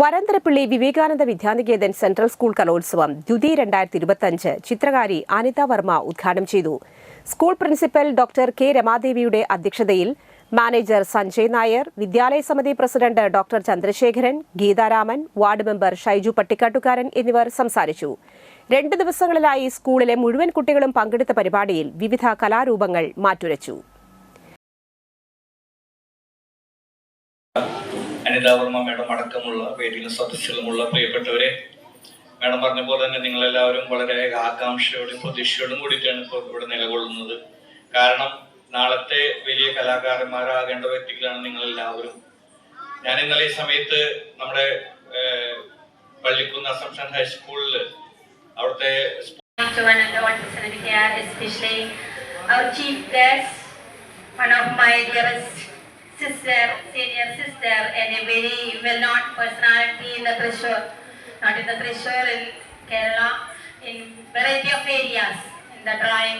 Varandarappilly Vivekananda Vidyaniketan central school കലോത്സവം ദ്യുതി രണ്ടായിരത്തി ഇരുപത്തിയഞ്ച് ചിത്രകാരി അനിത വർമ്മ ഉദ്ഘാടനം ചെയ്തു. സ്കൂൾ പ്രിൻസിപ്പൽ ഡോക്ടർ കെ രമാദേവിയുടെ അധ്യക്ഷതയിൽ മാനേജർ സഞ്ജയ് നായർ വിദ്യാലയ സമിതി president doctor Chandrasekharan Geetharaman ward member Shaiju Pattikkattukaran എന്നിവർ സംസാരിച്ചു. രണ്ട് ദിവസങ്ങളിലായി സ്കൂളിലെ മുഴുവൻ കുട്ടികളും പങ്കെടുത്ത പരിപാടിയിൽ വിവിധ കലാരൂപങ്ങൾ മാറ്റുരച്ചു. അനിതാവർമ്മ മേഡം അടക്കമുള്ള വേദിയിലും സദസ്സുകളുമുള്ള പ്രിയപ്പെട്ടവരെ മേഡം പറഞ്ഞ പോലെ തന്നെ നിങ്ങളെല്ലാവരും വളരെ ആകാംക്ഷയോടും പ്രതീക്ഷയോടും കൂടിയിട്ടാണ് ഇപ്പോൾ ഇവിടെ നിലകൊള്ളുന്നത്. കാരണം നാളത്തെ വലിയ കലാകാരന്മാരാകേണ്ട വ്യക്തികളാണ് നിങ്ങളെല്ലാവരും. ഞാൻ ഇന്നലെ ഈ സമയത്ത് നമ്മുടെ പള്ളിക്കുന്ന് അസംഷൻ ഹൈസ്കൂളിൽ അവിടുത്തെ our chief guest, one of my dearest sister, senior sister, and a very well-known personality in the Thrissur, not in the Thrissur, in Kerala, in variety of areas, in the drawing,